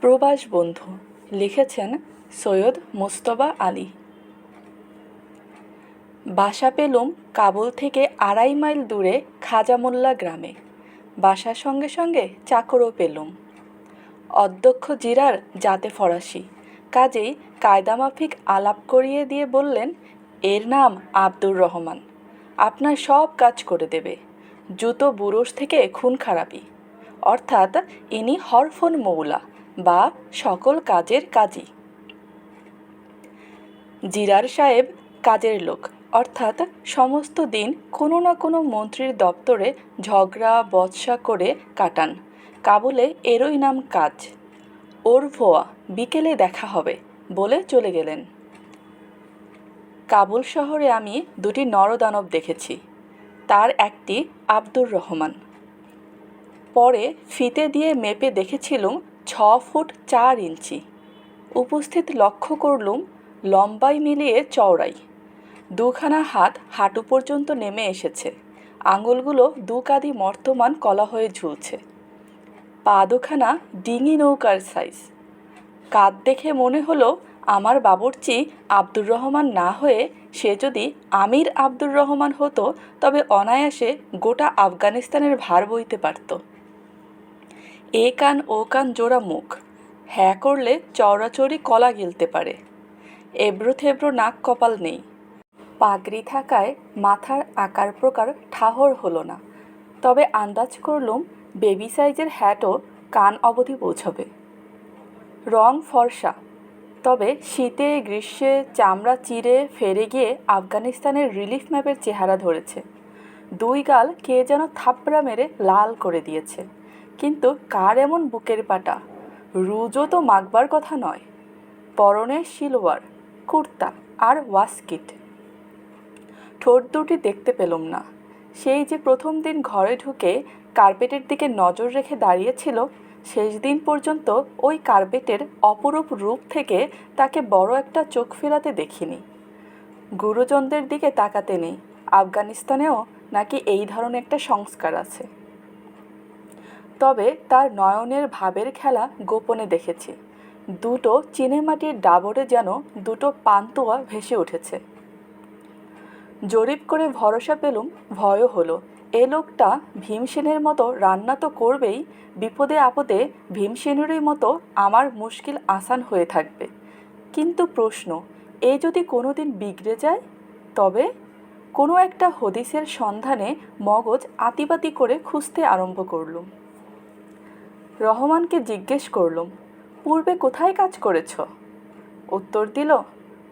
প্রবাস বন্ধু লিখেছেন সৈয়দ মোস্তবা আলী। বাসা পেলুম কাবুল থেকে আড়াই মাইল দূরে খাজামোল্লা গ্রামে। বাসার সঙ্গে সঙ্গে চাকরও পেলুম। অধ্যক্ষ জিরার জাতে ফরাসি। কাজেই কায়দামাফিক আলাপ করিয়ে দিয়ে বললেন, এর নাম আব্দুর রহমান। আপনার সব কাজ করে দেবে। জুতো বুরুষ থেকে খুন খারাপি। অর্থাৎ ইনি হরফন মৌলা। বা সকল কাজের কাজী জিরার সাহেব কাজের লোক, অর্থাৎ সমস্ত দিন কোনো না কোনো মন্ত্রীর দপ্তরে ঝগড়া বৎসা করে কাটান। কাবুলে এরই নাম কাজ। ওর ভোয়া, বিকেলে দেখা হবে বলে চলে গেলেন। কাবুল শহরে আমি দুটি নরদানব দেখেছি। তার একটি আব্দুর রহমান। পরে ফিতে দিয়ে মেপে দেখেছিলুম ছ ফুট চার ইঞ্চি। উপস্থিত লক্ষ্য করলুম লম্বাই মিলিয়ে চওড়াই। দুখানা হাত হাঁটু পর্যন্ত নেমে এসেছে। আঙুলগুলো দু কাদি মর্তমান কলা হয়ে ঝুলছে। পা দুখানা ডিঙি নৌকার সাইজ। কাদ দেখে মনে হলো আমার বাবুর্চি আব্দুর রহমান না হয়ে সে যদি আমির আব্দুর রহমান হতো তবে অনায়াসে গোটা আফগানিস্তানের ভার বইতে পারত। এ কান, ও কান জোড়া মুখ। হ্যাঁ করলে চওড়াচড়ি কলা গিলতে পারে। এবড়ো থেবড়ো নাক কপাল নেই। পাগড়ি থাকায় মাথার আকার প্রকার ঠাহর হলো না। তবে আন্দাজ করলুম বেবি সাইজের হ্যাটও কান অবধি পৌঁছবে। রং ফর্সা। তবে শীতে, গ্রীষ্মে, চামড়া চিরে ফেরে গিয়ে আফগানিস্তানের রিলিফ ম্যাপের চেহারা ধরেছে। দুই গাল কে যেন থাপড়া মেরে লাল করে দিয়েছে। কিন্তু কার এমন বুকের পাটা? রুজও তো মাগবার কথা নয়। পরনে সিলোয়ার, কুর্তা আর ওয়াস্কিট। ঠোঁট দুটি দেখতে পেলুম না। সেই যে প্রথম দিন ঘরে ঢুকে কার্পেটের দিকে নজর রেখে দাঁড়িয়েছিল, শেষ দিন পর্যন্ত ওই কার্পেটের অপরূপ রূপ থেকে তাকে বড় একটা চোখ ফেরাতে দেখিনি। গুরুজনদের দিকে তাকাতে নেই। আফগানিস্তানেও নাকি এই ধরনের একটা সংস্কার আছে। তবে তার নয়নের ভাবের খেলা গোপনে দেখেছি। দুটো চিনেমাটির ডাবরে যেন দুটো পান্তুয়া ভেসে উঠেছে। জরিপ করে ভরসা পেলুম, ভয়ও হলো। এ লোকটা ভীমসেনের মতো রান্না তো করবেই, বিপদে আপদে ভীমসেনেরই মতো আমার মুশকিল আসান হয়ে থাকবে। কিন্তু প্রশ্ন, এ যদি কোনো দিন বিগড়ে যায়? তবে কোনো একটা হদিসের সন্ধানে মগজ আতিপাতি করে খুঁজতে আরম্ভ করলুম। রহমানকে জিজ্ঞেস করলুম, পূর্বে কোথায় কাজ করেছ? উত্তর দিল,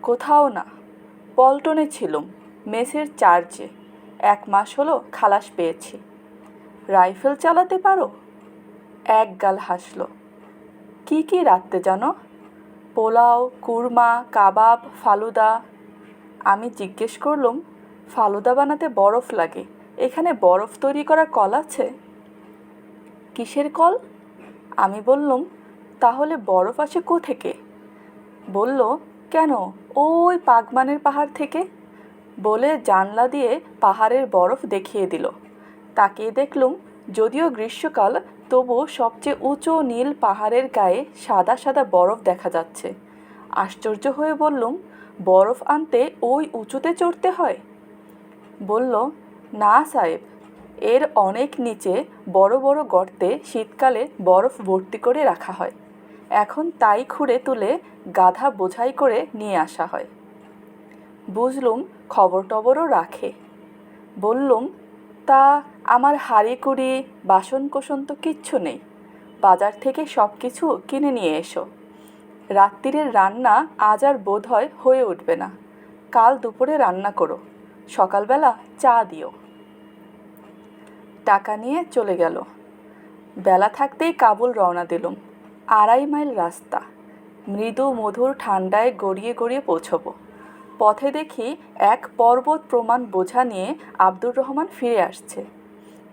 কোথাও না, পল্টনে ছিলুম, মেসের চার্জে এক মাস হলো খালাস পেয়েছি। রাইফেল চালাতে পারো? এক গাল হাসলো, কি কি রাখতে জানো? পোলাও, কুরমা, কাবাব, ফালুদা? আমি জিজ্ঞেস করলুম, ফালুদা বানাতে বরফ লাগে, এখানে বরফ তৈরি করা কল আছে? কিসের কল? আমি বললুম, তাহলে বরফ আসে থেকে বলল, কেন? ওই পাগমানের পাহাড় থেকে। বলে জানলা দিয়ে পাহাড়ের বরফ দেখিয়ে দিল। তাকিয়ে দেখলুম, যদিও গ্রীষ্মকাল, তবু সবচেয়ে উঁচু নীল পাহাড়ের গায়ে সাদা সাদা বরফ দেখা যাচ্ছে। আশ্চর্য হয়ে বললুম, বরফ আনতে ওই উঁচুতে চড়তে হয়? বলল, না সাহেব এর অনেক নিচে বড় বড় গর্তে শীতকালে বরফ ভর্তি করে রাখা হয়। এখন তাই খুঁড়ে তুলে গাধা বোঝাই করে নিয়ে আসা হয়। বুঝলুম খবর টবরও রাখে। বললুম, তা আমার হাঁড়ি কুড়ি বাসন কোসন তো কিচ্ছু নেই। বাজার থেকে সব কিছু কিনে নিয়ে এসো। রাত্রিরের রান্না আজ আর বোধ হয় হয়ে উঠবে না। কাল দুপুরে রান্না করো। সকালবেলা চা দিও। টাকা নিয়ে চলে গেল। বেলা থাকতেই কাবুল রওনা দিলুম। আড়াই মাইল রাস্তা। মৃদু মধুর ঠান্ডায় গড়িয়ে গড়িয়ে পৌঁছবো। পথে দেখি এক পর্বত প্রমাণ বোঝা নিয়ে আব্দুর রহমান ফিরে আসছে।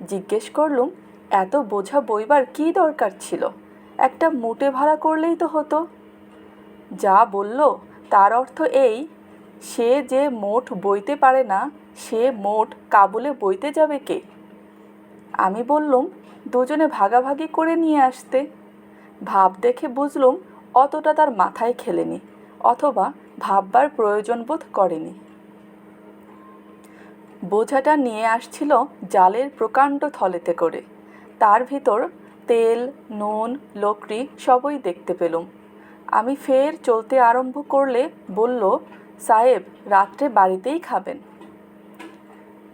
জিজ্ঞেস করলুম, এত বোঝা বইবার কী দরকার ছিল? একটা মুটে ভাড়া করলেই তো হতো। যা বলল, তার অর্থ এই, সে যে মোট বইতে পারে না, সে মোট কাবুলে বইতে যাবে কে? আমি বললুম, দুজনে ভাগাভাগি করে নিয়ে আসতে। ভাব দেখে বুঝলুম, অতটা তার মাথায় খেলেনি, অথবা ভাববার প্রয়োজন বোধ করেনি। বোঝাটা নিয়ে আসছিল জালের প্রকাণ্ড থলেতে করে। তার ভিতর তেল, নুন, লকড়ি সবই দেখতে পেলুম। আমি ফের চলতে আরম্ভ করলে বলল, সাহেব, রাত্রে বাড়িতেই খাবেন।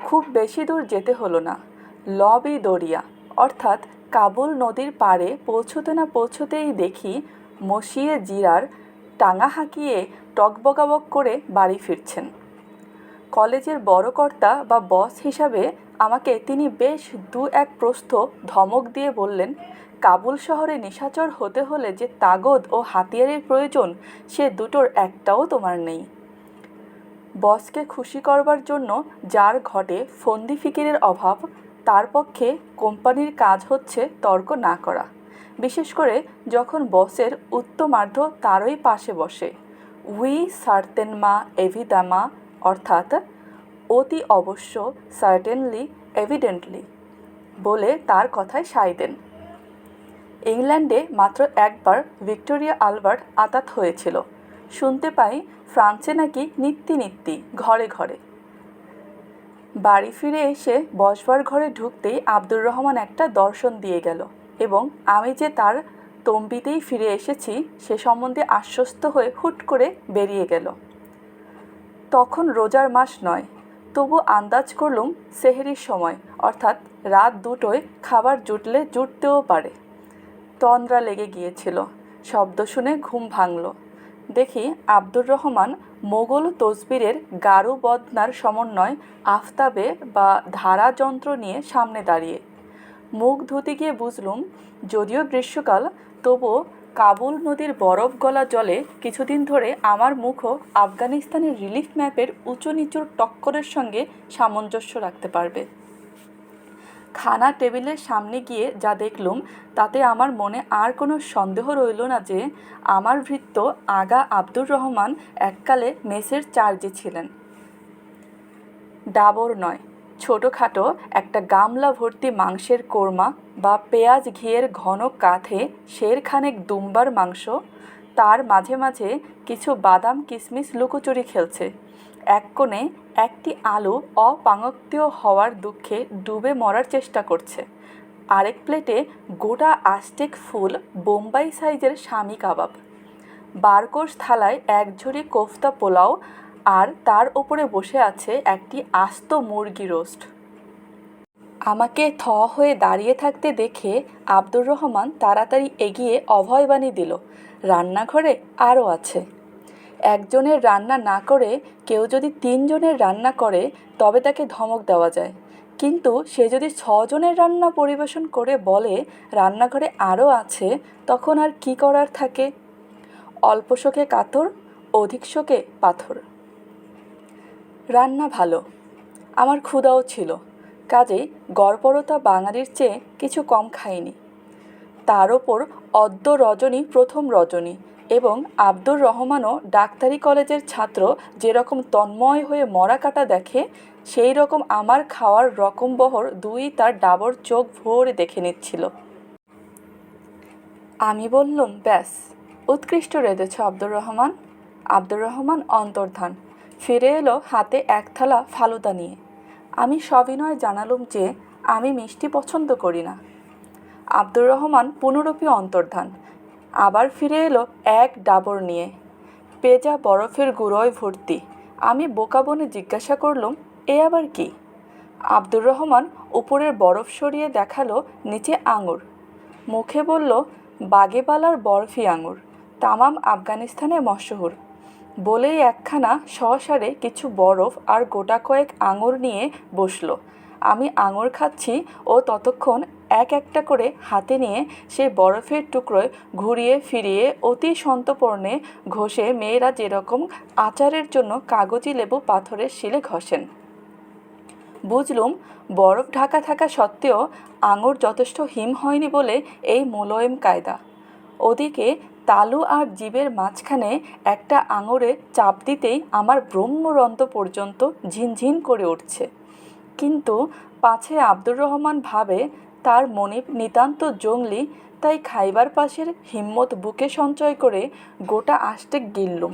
খুব বেশি দূর যেতে হলো না। লবই দরিয়া। অর্থাৎ কাবুল নদীর পাড়ে পৌঁছতে না পৌঁছতেই দেখি মসিয়ে জিরার টাঙা হাঁকিয়ে টকবকাবক করে বাড়ি ফিরছেন। কলেজের বড় কর্তা বা বস হিসাবে আমাকে তিনি বেশ দু এক প্রস্থ ধমক দিয়ে বললেন, কাবুল শহরে নিশাচর হতে হলে যে তাগদ ও হাতিয়ারের প্রয়োজন, সে দুটোর একটাও তোমার নেই। বসকে খুশি করবার জন্য যার ঘটে ফন্দি ফিকিরের অভাব তার পক্ষে কোম্পানির কাজ হচ্ছে তর্ক না করা। বিশেষ করে যখন বসের উত্তমার্ধ তারই পাশে বসে। উই সার্তেনমা এভিদামা অর্থাৎ, অতি অবশ্য সার্টেনলি, এভিডেন্টলি বলে তার কথায় সায় দেন। ইংল্যান্ডে মাত্র একবার ভিক্টোরিয়া আলবার্ট আতাত হয়েছিল। শুনতে পাই ফ্রান্সে নাকি নিত্যি নিত্যি, ঘরে ঘরে। বাড়ি ফিরে এসে বসবার ঘরে ঢুকতেই আব্দুর রহমান একটা দর্শন দিয়ে গেল এবং আমি যে তার তম্বিতেই ফিরে এসেছি সে সম্বন্ধে আশ্বস্ত হয়ে হুট করে বেরিয়ে গেল। তখন রোজার মাস নয়, তবু আন্দাজ করলুম সেহেরির সময়, অর্থাৎ রাত দুটোয় খাবার জুটলে জুটতেও পারে। তন্দ্রা লেগে গিয়েছিল, শব্দ শুনে ঘুম ভাঙল। দেখি আব্দুর রহমান মোগল তসবিরের গারু বদনার সমন্বয় আফতাবে বা ধারা যন্ত্র নিয়ে সামনে দাঁড়িয়ে। মুখ ধুতে গিয়ে বুঝলুম, যদিও গ্রীষ্মকাল, তবুও কাবুল নদীর বরফ গলা জলে কিছুদিন ধরে আমার মুখও আফগানিস্তানের রিলিফ ম্যাপের উঁচু নিচুর টক্করের সঙ্গে সামঞ্জস্য রাখতে পারবে। খানা টেবিলের সামনে গিয়ে যা দেখলুম, তাতে আমার মনে আর কোনো সন্দেহ রইল না যে আমার ভৃত্য আগা আব্দুর রহমান এককালে মেসের চার্জে ছিলেন। ডাবর নয়, ছোটোখাটো একটা গামলা ভর্তি মাংসের কোরমা বা পেঁয়াজ ঘিয়ের ঘন কাঁধে শেরখানেক দুম্বার মাংস, তার মাঝে মাঝে কিছু বাদাম কিশমিশ লুকোচুরি খেলছে। এক কোণে একটি আলু অপাঙ্গত্য হওয়ার দুঃখে ডুবে মরার চেষ্টা করছে। আরেক প্লেটে গোটা আস্টেক ফুল বোম্বাই সাইজের স্বামী কাবাব। বারকোষ থালায় এক ঝুড়ি কোফতা পোলাও আর তার ওপরে বসে আছে একটি আস্ত মুরগি রোস্ট। আমাকে থ হয়ে দাঁড়িয়ে থাকতে দেখে আব্দুর রহমান তাড়াতাড়ি এগিয়ে অভয়বাণী দিল, রান্নাঘরে আরও আছে। একজনের রান্না না করে কেউ যদি তিনজনের রান্না করে, তবে তাকে ধমক দেওয়া যায়। কিন্তু সে যদি ছজনের রান্না পরিবেশন করে বলে রান্নাঘরে আরও আছে, তখন আর কি করার থাকে? অল্প শোকে কাতর, অধিক শোকে পাথর। রান্না ভালো। আমার ক্ষুধাও ছিল। কাজেই গড়পরতা বাঙালির চেয়ে কিছু কম খাইনি। তার ওপর অদ্য রজনী প্রথম রজনী এবং আব্দুর রহমানও ডাক্তারি কলেজের ছাত্র, যেরকম তন্ময় হয়ে মরা কাটা দেখে সেই রকম আমার খাওয়ার রকম বহর দুই তার ডাবর চোখ ভরে দেখে নিচ্ছিল। আমি বললুম, ব্যাস, উৎকৃষ্ট রেঁধেছ আব্দুর রহমান। আব্দুর রহমান অন্তর্ধান, ফিরে এলো হাতে এক থালা ফালুদা নিয়ে। আমি সবিনয় জানালুম যে, আমি মিষ্টি পছন্দ করি না। আব্দুর রহমান পুনরূপী অন্তর্ধান আবার ফিরে এলো এক ডাবর নিয়ে। পেজা বরফের গুঁড়োয় ভর্তি। আমি বোকা বনে জিজ্ঞাসা করলুম, এ আবার কি? আব্দুর রহমান উপরের বরফ সরিয়ে দেখাল নিচে আঙুর। মুখে বলল, বাগেবালার বরফি আঙুর। তামাম আফগানিস্তানে মশহুর। বলেই একখানা সসারে কিছু বরফ আর গোটা কয়েক আঙুর নিয়ে বসল। আমি আঙুর খাচ্ছি ও ততক্ষণ এক একটা করে হাতে নিয়ে সেই বরফের টুকরোয় ঘুরিয়ে ফিরিয়ে অতি সন্তপর্ণে ঘষে মেয়েরা যেরকম আচারের জন্য কাগজি লেবু পাথরের শিলে ঘষেন। বুঝলুম, বরফ ঢাকা থাকা সত্ত্বেও আঙুর যথেষ্ট হিম হয়নি বলে এই মোলয়েম কায়দা। ওদিকে তালু আর জীবের মাঝখানে একটা আঙুরে চাপ দিতেই আমার ব্রহ্মরন্ত পর্যন্ত ঝিনঝিন করে উঠছে। কিন্তু পাছে আব্দুর রহমান ভাবে তার মনিব নিতান্ত জঙ্গলি, তাই খাইবার পাশের হিম্মত বুকে সঞ্চয় করে গোটা আষ্টে গিললুম।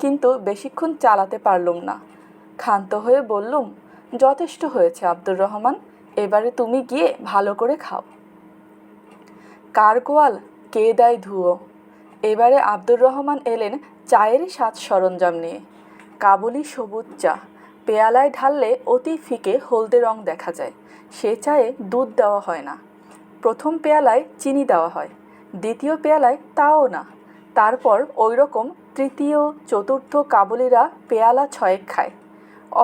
কিন্তু বেশিক্ষণ চালাতে পারলুম না। ক্ষান্ত হয়ে বললুম, যথেষ্ট হয়েছে আব্দুর রহমান, এবারে তুমি গিয়ে ভালো করে খাও। কার গোয়াল, কে দেয় ধুয়ো? এবারে আব্দুর রহমান এলেন চায়ের সাজ সরঞ্জাম নিয়ে। কাবুলি সবুজ চা। পেয়ালায় ঢাললে অতি ফিকে হলদে রং দেখা যায়। সে চায়ে দুধ দেওয়া হয় না। প্রথম পেয়ালায় চিনি দেওয়া হয়, দ্বিতীয় পেয়ালায় তাও না। তারপর ওই রকম তৃতীয়, চতুর্থ কাবুলিরা পেয়ালা ছয়েক খায়।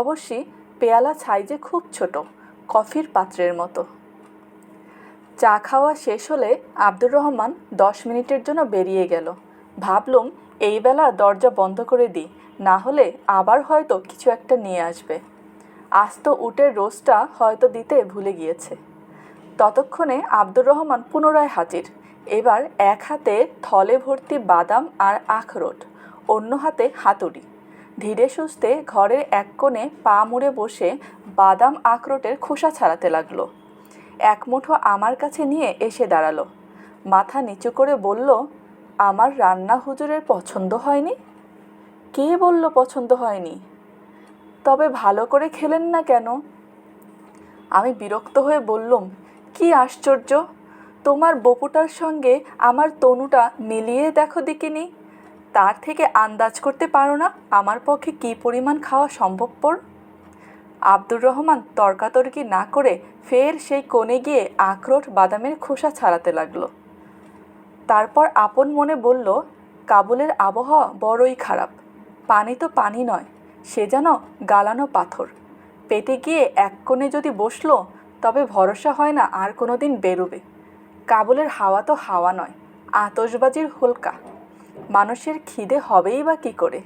অবশ্যই পেয়ালা সাইজে খুব ছোট, কফির পাত্রের মতো। চা খাওয়া শেষ হলে আব্দুর রহমান দশ মিনিটের জন্য বেরিয়ে গেল। ভাবলুম, এই বেলা দরজা বন্ধ করে দিই না হলে আবার হয়তো কিছু একটা নিয়ে আসবে। আস্ত উটের রোজটা হয়তো দিতে ভুলে গিয়েছে। ততক্ষণে আব্দুর রহমান পুনরায় হাজির। এবার এক হাতে থলে ভর্তি বাদাম আর আখরোট, অন্য হাতে হাতুড়ি। ধীরে সুস্থে ঘরের এক কোণে পা মুড়ে বসে বাদাম আখরোটের খোসা ছাড়াতে লাগল। এক মুঠো আমার কাছে নিয়ে এসে দাঁড়াল। মাথা নিচু করে বলল, আমার রান্না হুজুরের পছন্দ হয়নি? কে বলল পছন্দ হয়নি? তবে ভালো করে খেলেন না কেন? আমি বিরক্ত হয়ে বললুম, কি আশ্চর্য! তোমার বপুটার সঙ্গে আমার তনুটা মিলিয়ে দেখো দেখিনি। তার থেকে আন্দাজ করতে পারো না আমার পক্ষে কী পরিমাণ খাওয়া সম্ভবপর? আব্দুর রহমান তর্কাতর্কি না করে ফের সেই কোণে গিয়ে আখরোট বাদামের খোসা ছাড়াতে লাগল। তারপর আপন মনে বলল, কাবুলের আবহাওয়া বড়ই খারাপ। পানি তো পানি নয়, সে যেন গালানো পাথর। পেটে গিয়ে এক কোণে যদি বসল, তবে ভরসা হয় না আর কোনো দিন বেরোবে। কাবুলের হাওয়া তো হাওয়া নয় আতসবাজির হুলকা। মানুষের খিদে হবেই বা কী করে?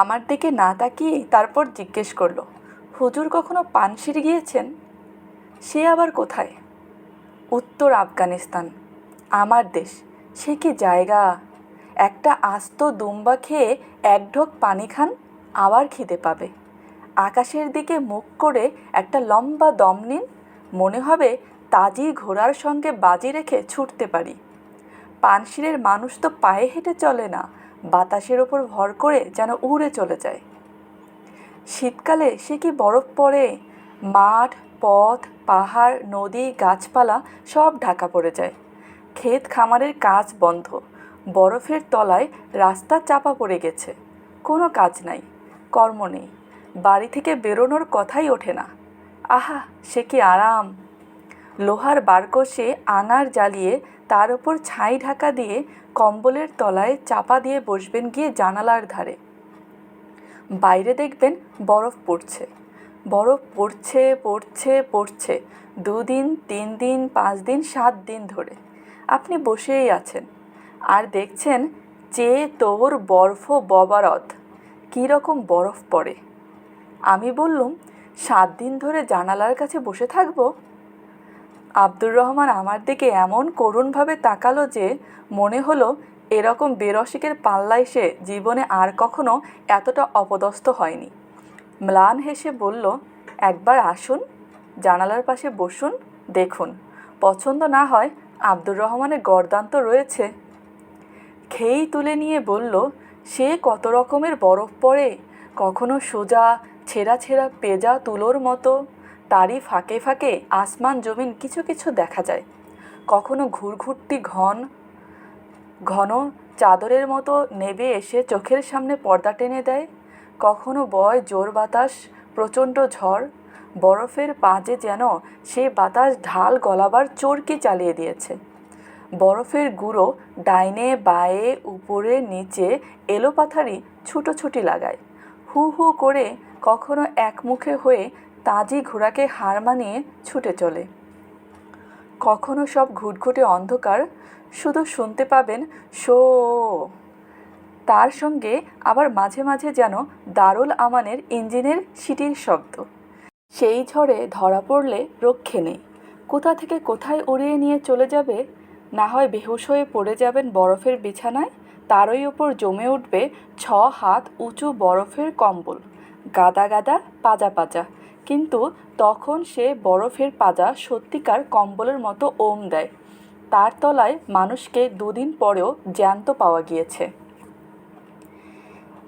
আমার দিকে না তাকিয়ে তারপর জিজ্ঞেস করল, হুজুর কখনো পানশির গিয়েছেন? সে আবার কোথায়? উত্তর আফগানিস্তান, আমার দেশ। সে কি জায়গা? একটা আস্ত দুম্বা খেয়ে এক ঢোক পানি খান, আবার খিদে পাবে। আকাশের দিকে মুখ করে একটা লম্বা দম নিন, মনে হবে তাজি ঘোড়ার সঙ্গে বাজি রেখে ছুটতে পারি। পানশিরের মানুষ তো পায়ে হেঁটে চলে না, বাতাসের ওপর ভর করে যেন উড়ে চলে যায়। শীতকালে সে কি বরফ পড়ে? মাঠ, পথ, পাহাড়, নদী, গাছপালা সব ঢাকা পড়ে যায়। ক্ষেত খামারের কাজ বন্ধ। বরফের তলায় রাস্তা চাপা পড়ে গেছে। কোনো কাজ নাই, কর্ম নেই। বাড়ি থেকে বেরোনোর কথাই ওঠে না। আহা, সে কি আরাম! লোহার বারকষে আঙার জ্বালিয়ে তার ওপর ছাই ঢাকা দিয়ে কম্বলের তলায় চাপা দিয়ে বসবেন গিয়ে জানালার ধারে। বাইরে দেখবেন বরফ পড়ছে। বরফ পড়ছে পড়ছে পড়ছে। দুদিন, তিন দিন, পাঁচ দিন, সাত দিন ধরে। আপনি বসেই আছেন। আর দেখছেন যে তোর বরফ ববারত। কী রকম বরফ পড়ে। আমি বললুম, সাত দিন ধরে জানালার কাছে বসে থাকব? আব্দুর রহমান আমার দিকে এমন করুণভাবে তাকালো যে মনে হলো এরকম বেরসিকের পাল্লায় সে জীবনে আর কখনো এতটা অপদস্থ হয়নি। ম্লান হেসে বলল, একবার আসুন, জানালার পাশে বসুন, দেখুন। পছন্দ না হয় আব্দুর রহমানের গরদান তো রয়েছে। খেয়েই তুলে নিয়ে বলল, সে কত রকমের বরফ পড়ে? কখনো সোজা ছেঁড়া ছেঁড়া পেজা তুলোর মতো? তারই ফাঁকে ফাঁকে আসমান জমিন কিছু কিছু দেখা যায়। কখনো ঘুরঘুরটি ঘন ঘন চাদরের মতো নেবে এসে চোখের সামনে পর্দা টেনে দেয়। কখনো বয় জোর বাতাস, প্রচণ্ড ঝড়। বরফের পাঁজে যেন সে বাতাস ঢাল গলাবার চরকি চালিয়ে দিয়েছে। বরফের গুঁড়ো ডাইনে, বায়ে, উপরে, নিচে এলোপাথারি ছুটোছুটি লাগায়। হু হু করে কখনো একমুখে হয়ে তাজি ঘোড়াকে হার মানিয়ে ছুটে চলে। কখনো সব ঘুটঘুটে অন্ধকার, শুধু শুনতে পাবেন শো। তার সঙ্গে আবার মাঝে মাঝে যেন দারুল আমানের ইঞ্জিনের সিটির শব্দ। সেই ঝড়ে ধরা পড়লে রক্ষে নেই। কোথা থেকে কোথায় উড়িয়ে নিয়ে চলে যাবে না হয় বেহুশ হয়ে পড়ে যাবেন বরফের বিছানায়, তারই ওপর জমে উঠবে ছ হাত উঁচু বরফের কম্বল। গাদা গাদা, পাজা পাজা। কিন্তু তখন সে বরফের পাজা সত্যিকার কম্বলের মতো ওম দেয়। তার তলায় মানুষকে দুদিন পরেও জ্যান্ত পাওয়া গিয়েছে।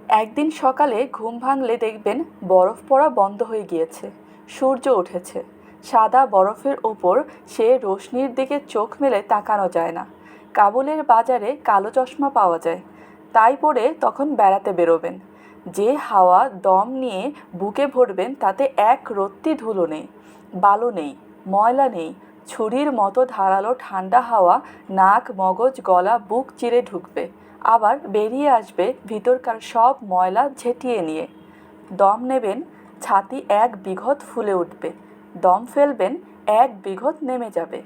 একদিন সকালে ঘুম ভাঙলে দেখবেন বরফ পড়া বন্ধ হয়ে গিয়েছে। সূর্য উঠেছে। সাদা বরফের ওপর সে রোশনির দিকে চোখ মেলে তাকানো যায় না। কাবুলের বাজারে কালো চশমা পাওয়া যায়। তাই পরে তখন বেড়াতে বেরোবেন। যে হাওয়া দম নিয়ে বুকে ভরবেন তাতে এক রত্তি ধুলো নেই, বালু নেই, ময়লা নেই, ছুরির মতো ধারালো ঠান্ডা হাওয়া নাক, মগজ, গলা, বুক চিরে ঢুকবে। আবার বেরিয়ে আসবে ভিতরকার সব ময়লা ঝেঁটিয়ে নিয়ে। দম নেবেন, ছাতি এক বিঘত ফুলে উঠবে। দম ফেলবেন, এক বিঘত নেমে যাবে।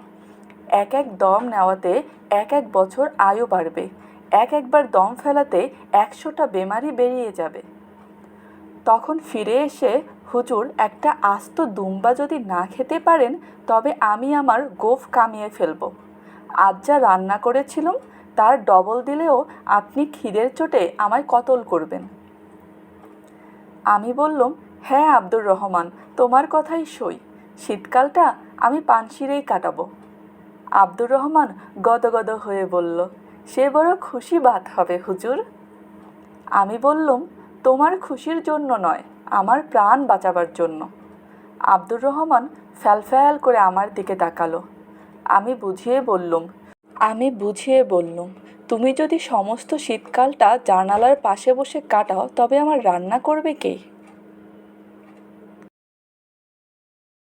এক এক দম নেওয়াতে এক এক বছর আয়ু বাড়বে। এক একবার দম ফেলাতে একশোটা বেমারি বেরিয়ে যাবে। তখন ফিরে এসে হুজুর, একটা আস্ত দুম্বা যদি না খেতে পারেন, তবে আমি আমার গোফ কামিয়ে ফেলব। আজ যা রান্না করেছিলাম, তার ডবল দিলেও আপনি খিদের চোটে আমায় কতল করবেন। আমি বললাম হ্যাঁ আব্দুর রহমান, তোমার কথাই সই। শীতকালটা আমি পানশিরেই কাটাবো। আব্দুর রহমান গদগদ হয়ে বলল, সে বড় খুশি বাত হবে হুজুর। আমি বললুম, তোমার খুশির জন্য নয়, আমার প্রাণ বাঁচাবার জন্য। আব্দুর রহমান ফ্যালফ্যাল করে আমার দিকে তাকালো। আমি বুঝিয়ে বললুম, আমি বুঝিয়ে বললুম, তুমি যদি সমস্ত শীতকালটা জানালার পাশে বসে কাটাও, তবে আমার রান্না করবে কে?